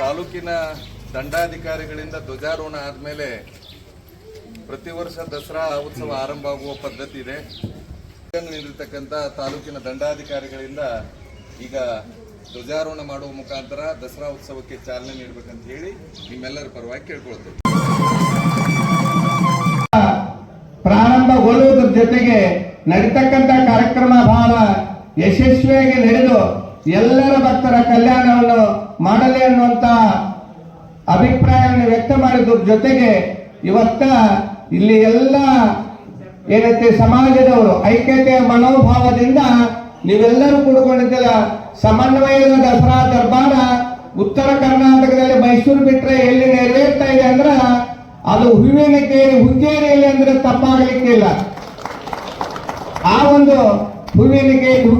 ತಾಲೂಕಿನ ದಂಡಾಧಿಕಾರಿಗಳಿಂದ ಧ್ವಜಾರೋಹಣ ಆದಮೇಲೆ ಪ್ರತಿ ವರ್ಷ ದಸರಾ ಉತ್ಸವ ಆರಂಭ ಆಗುವ ಪದ್ಧತಿ ಇದೆ. ನೀಡಿರ್ತಕ್ಕಂಥ ತಾಲೂಕಿನ ದಂಡಾಧಿಕಾರಿಗಳಿಂದ ಈಗ ಧ್ವಜಾರೋಹಣ ಮಾಡುವ ಮುಖಾಂತರ ದಸರಾ ಉತ್ಸವಕ್ಕೆ ಚಾಲನೆ ನೀಡಬೇಕಂತ ಹೇಳಿ ನಿಮ್ಮೆಲ್ಲರ ಪರವಾಗಿ ಕೇಳ್ಕೊಳ್ತೇವೆ. ಪ್ರಾರಂಭಗೊಳ್ಳುವುದರ ಜೊತೆಗೆ ನಡೀತಕ್ಕಂಥ ಕಾರ್ಯಕ್ರಮ ಬಹಳ ಯಶಸ್ವಿಯಾಗಿ ನಡೆದು ಎಲ್ಲರ ಭಕ್ತರ ಕಲ್ಯಾಣವನ್ನು ಮಾಡಲಿ ಅನ್ನುವಂತ ಅಭಿಪ್ರಾಯವನ್ನು ವ್ಯಕ್ತ ಮಾಡಿದ್ರ ಜೊತೆಗೆ ಇವತ್ತ ಇಲ್ಲಿ ಎಲ್ಲ ಏನೈತೆ ಸಮಾಜದವರು ಐಕ್ಯತೆಯ ಮನೋಭಾವದಿಂದ ನೀವೆಲ್ಲರೂ ಕೂಡಿಕೊಂಡಿದ್ದೆಲ್ಲ ಸಮನ್ವಯದ ದಸರಾ ದರ್ಬಾರ ಉತ್ತರ ಕರ್ನಾಟಕದಲ್ಲಿ ಮೈಸೂರು ಬಿಟ್ಟರೆ ಎಲ್ಲಿ ನೆರವೇರ್ತಾ ಇದೆ ಅಂದ್ರ ಅದು ಹೂವಿನ ಕೇರಿ ಅಂದ್ರೆ ತಪ್ಪಾಗಲಿಕ್ಕಿಲ್ಲ ಆ ಒಂದು ಹೂವಿನ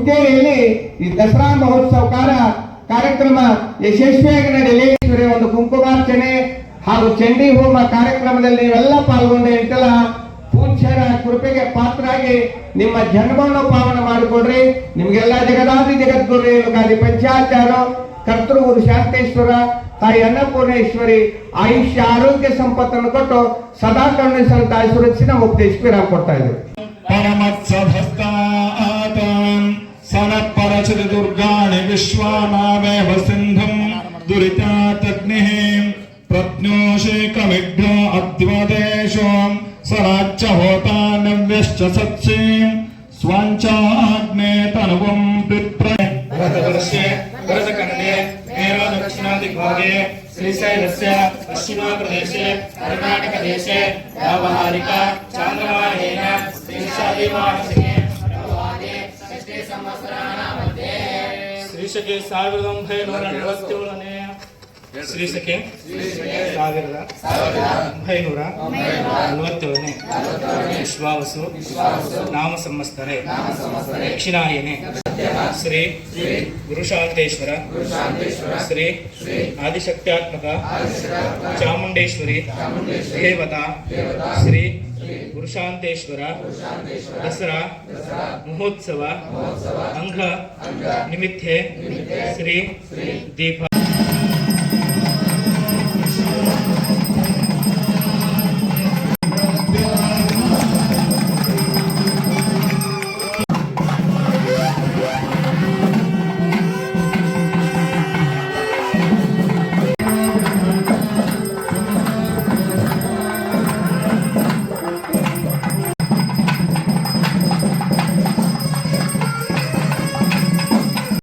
ಕೇರಿ ಈ ದಸರಾ ಮಹೋತ್ಸವ ಕಾರ- ಕಾರ್ಯಕ್ರಮ ಯಶಸ್ವಿಯಾಗಿ ನಡೆಯಲಿ. ಒಂದು ಕುಂಕುಮಾರ್ಚನೆ ಹಾಗೂ ಚಂಡಿ ಹೋಮ ಕಾರ್ಯಕ್ರಮದಲ್ಲಿ ನೀವೆಲ್ಲ ಪಾಲ್ಗೊಂಡು ಎಂತೆಲ್ಲ ಪೂಜ್ಯರ ಕೃಪೆಗೆ ಪಾತ್ರರಾಗಿ ನಿಮ್ಮ ಜನ್ಮವನ್ನು ಪಾವನ ಮಾಡಿಕೊಡ್ರಿ. ನಿಮಗೆಲ್ಲ ಜಗದಾದಿ ಜಗದ್ಗುರು ಕಾಲಿ ಪಂಚಾಚಾರ ಕರ್ತೃ ಶಾಂತೇಶ್ವರ ತಾಯಿ ಅನ್ನಪೂರ್ಣೇಶ್ವರಿ ಆಯುಷ್ಯ ಆರೋಗ್ಯ ಸಂಪತ್ತನ್ನು ಕೊಟ್ಟು ಸದಾ ಕರುಣಿಸಲು ತಾಯಿ ಸುರಕ್ಷಿತ ಉಪದೇಶಕ್ಕೆ ನಾವು ಕೊಡ್ತಾ ಇದ್ರು. ಸನಪರಚದ ದುರ್ಗಾಣಿ ವಿಶ್ವಾನಾವೇವ ಸಿಂಧಂ ದುರಿತಾತಗ್ನಿ ಪ್ರಜ್ಞೋಷೇಕಮಿಡ್ಡ ಅದ್ವದೇಶೋ ಸರಾಚ್ಚ ಹೋತಾನವ್ಯಶ್ಚ ಸತ್ಸೀಂ ಸ್ವಂಚಾಗ್ನೇ ತನುವಂ ವಿಪ್ರ ಭರತಕರ್ಣೆ विप्र भरतवर्षे भरतखण्डे मेरो दक्षिणादिग्भागे श्रीशैलस्य पश्चिमप्रदेशे कर्णाटकदेशे व्यावहारिक चान्द्रमानेन त्रिंशादिमासिके ಶ್ರೀಶಕೆ ಸಾವಿರದ ಒಂಬೈನೂರ ನಲವತ್ತೇಳನೇ ಶ್ರೀಶಕೆ ಸಾವಿರದ ಒಂಬೈನೂರ ನಲವತ್ತೇಳನೇ ವಿಶ್ವಾವಸು ನಾಮ ಸಂವತ್ಸರೆ ದಕ್ಷಿಣಾಯನೆ ಶ್ರೀ ಗುರುಶಾಂತೇಶ್ವರ ಶ್ರೀ ಆದಿಶಕ್ತ್ಯಾತ್ಮಕ ಚಾಮುಂಡೇಶ್ವರಿ ದೇವತಾ ಶ್ರೀ ಗುರುಶಾಂತೇಶ್ವರ ದಸರಾ ಮಹೋತ್ಸವ ಅಂಗ ನಿಮಿತ್ತೆ ಶ್ರೀ ದೀಪ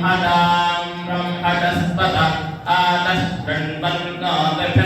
ब्रह्मणां ब्रह्मणस्पत आदशृण्वन्नो गृहस्ते